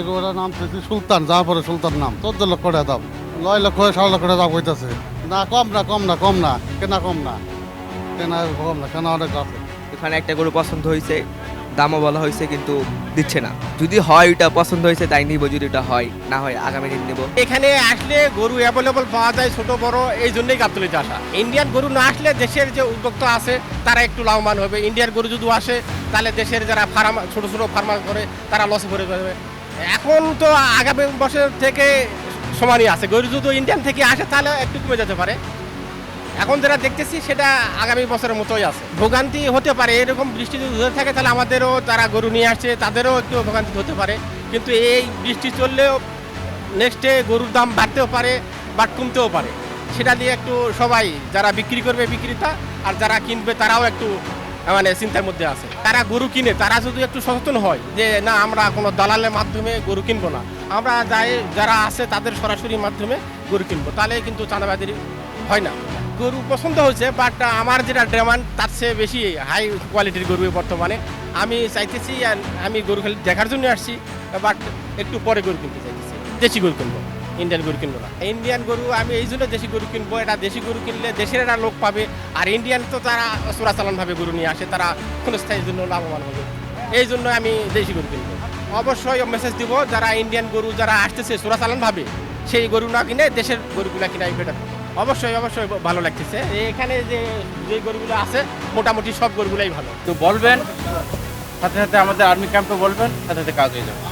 এগুলোর নাম হচ্ছে সুলতান সুলতান নাম। চোদ্দ লক্ষ টাকা দাম। নয় লক্ষ সাড়ে লক্ষ টাকা দাম হইতেছে। না কম না কম না কম না কেনা কম না। কেনা কম না কেনা অনেক আছে। এখানে একটা গরু পছন্দ হয়েছে দামও বলা হয়েছে কিন্তু দিচ্ছে না। যদি হয় ওটা পছন্দ হয়েছে তাই নিব। যদি ওটা হয় না হয় আগামী দিন নেব। এখানে আসলে গরু অ্যাভেলেবল পাওয়া যায় ছোট বড় এই জন্যই গাবতলিতে আসা ইন্ডিয়ান গরু না আসলে দেশের যে উদ্যোক্তা আছে তারা একটু লাভবান হবে। ইন্ডিয়ান গরু যদি আসে তাহলে দেশের যারা ফার্ম ছোট ছোট ফার্মার করে তারা লসে পড়ে যাবে এখন তো আগামী বছর থেকে সমানই আছে। গরু যদি ইন্ডিয়ান থেকে আসে, তাহলে একটু কমে যেতে পারে। এখন যেটা দেখতেছি, সেটা আগামী বছরের মতোই আছে। ভোগান্তি হতে পারে, এরকম বৃষ্টি যদি হতে থাকে, তাহলে আমাদেরও যারা গরু নিয়ে আসছে, তাদেরও একটু ভোগান্তি হতে পারে। কিন্তু এই বৃষ্টি চললেও নেক্সটে গরুর দাম বাড়তেও পারে বা কমতেও পারে। সেটা দিয়ে একটু সবাই, যারা বিক্রি করবে বিক্রেতা, আর যারা কিনবে, তারাও একটু মানে চিন্তার মধ্যে আছে। তারা গরু কিনে, তারা যদি একটু সচেতন হয় যে, না, আমরা কোনো দালালের মাধ্যমে গরু কিনবো না। আমরা যাই, যারা আছে তাদের সরাসরি মাধ্যমে গরু কিনবো। তাহলে কিন্তু চাঁদাবাদি হয় না। গরু পছন্দ হয়েছে বাট আমার যেটা ডিমান্ড তার চেয়ে বেশি হাই কোয়ালিটির গরু বর্তমানে। আমি চাইতেছি, আর আমি গরু খালি দেখার জন্য আসছি বাট একটু পরে গরু কিনতে চাইতেছি। দেশি গরু কিনবো। ইন্ডিয়ান গরু কিনবো না। ইন্ডিয়ান গরু আমি এই জন্য দেশি গরু কিনবো। এটা দেশি গরু কিনলে দেশের একটা লোক পাবে। আর ইন্ডিয়ান তো তারা চোরাচালানভাবে গরু নিয়ে আসে তারা কোনো ক্ষণস্থায়ীর জন্য লাভবান হবে। এই জন্য আমি দেশি গরু কিনবো। অবশ্যই মেসেজ দিব যারা ইন্ডিয়ান গরু যারা আসতেছে চোরাচালানভাবে সেই গরু না কিনে দেশের গরুগুলা কিনাই বেটার অবশ্যই অবশ্যই ভালো লাগতেছে। এখানে যে যে গরুগুলো আছে মোটামুটি সব গরুগুলাই ভালো। তো বলবেন সাথে সাথে আমাদের আর্মি ক্যাম্পে বলবেন সাথে সাথে কাজ হয়ে যাবে।